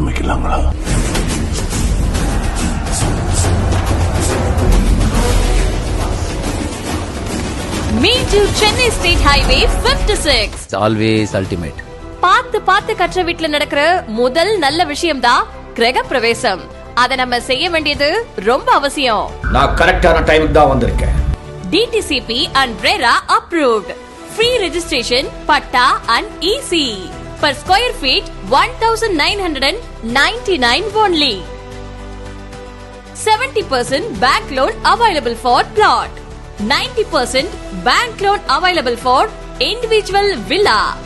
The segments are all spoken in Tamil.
ஆரம்பிக்கலாங்களா? Minjur Chennai state highway 56 it's always ultimate பார்த்து பார்த்து கற்ற வீட்ல நடக்கிற முதல் நல்ல விஷயம் தான் கிரக பிரவேசம் அத நம்ம செய்ய வேண்டியது ரொம்ப அவசியம். நான் கரெக்டான டைமுக்கு தான் வந்திருக்கேன். DTCP and RERA approved. Free registration, patta and easy. Per square feet, 1999 only. 70% bank loan available for plot. 90% bank loan available for individual villa.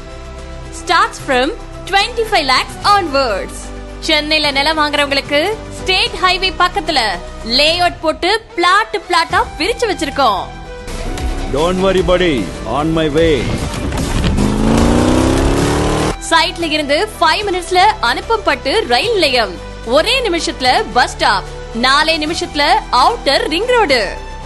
Starts from 25 lakhs onwards. சென்னையில நிலம் வாங்குறவங்களுக்கு ஸ்டேட் ஹைவே பக்கத்துல லேஅவுட் போட்டு பிளாட் பிளாட்டா பிரிச்சு வச்சிருக்கோம் Don't worry, buddy. On my way. சைட்ல இருந்து ஃபைவ் மினிட்ஸ்ல அனுப்பப்பட்டு ரயில் நிலையம். ஒரே நிமிஷத்துல பஸ் ஸ்டாப் நாலே நிமிஷத்துல அவுட்டர் ரிங் ரோடு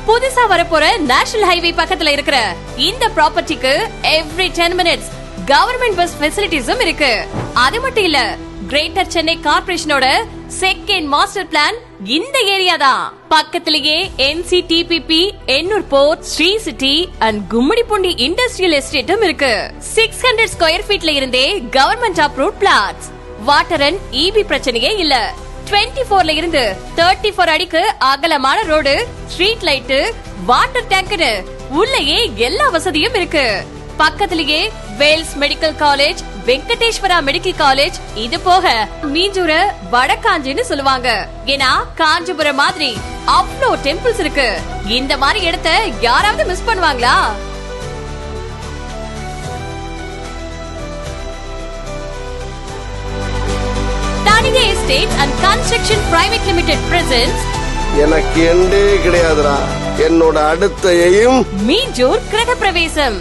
புதுசா வரப்போற நேஷனல் ஹைவே பக்கத்துல இருக்கிற இந்த ப்ராப்பர்ட்டிக்கு every ten minutes government bus ஃபெசிலிட்டிஸும் இருக்கு. அது மட்டும் இல்ல கிரேட்டர் சென்னை கார்பரேஷனோட செகண்ட் மாஸ்டர் பிளான் இந்த ஏரியா தான். பக்கத்திலேயே NCTPP Ennore port Sri city and Gummidipoondi industrial எஸ்டேட்டும் இருக்கு. சிக்ஸ் ஹண்ட்ரட் ஸ்கொயர் ஃபீட்ல இருந்தே government approve plots water and EB பிரச்சனையே இல்ல. 24 ஃபோர்ல இருந்து தேர்ட்டி ஃபோர் அடிக்கு அகலமான ரோடு ஸ்ட்ரீட் லைட்டு வாட்டர் டேங்க்னு உள்ளேயே எல்லா வசதியும் இருக்கு. பக்கத்திலேயே Vels medical college Venkateswara medical college இது போக மீஞ்சூர வடகாஞ்சின்னு சொல்லுவாங்க. ஏன்னா காஞ்சிபுரம் மாதிரி அவ்வளோ டெம்பிள்ஸ் இருக்கு. இந்த மாதிரி இடத்த யாராவது மிஸ் பண்ணுவாங்களா? Thanigai estate and construction private limited presence எனக்கு எண்டே கிடையாதுடா. என்னோட அடுத்த எய்ம் மீஞ்சூர் கிரக பிரவேசம்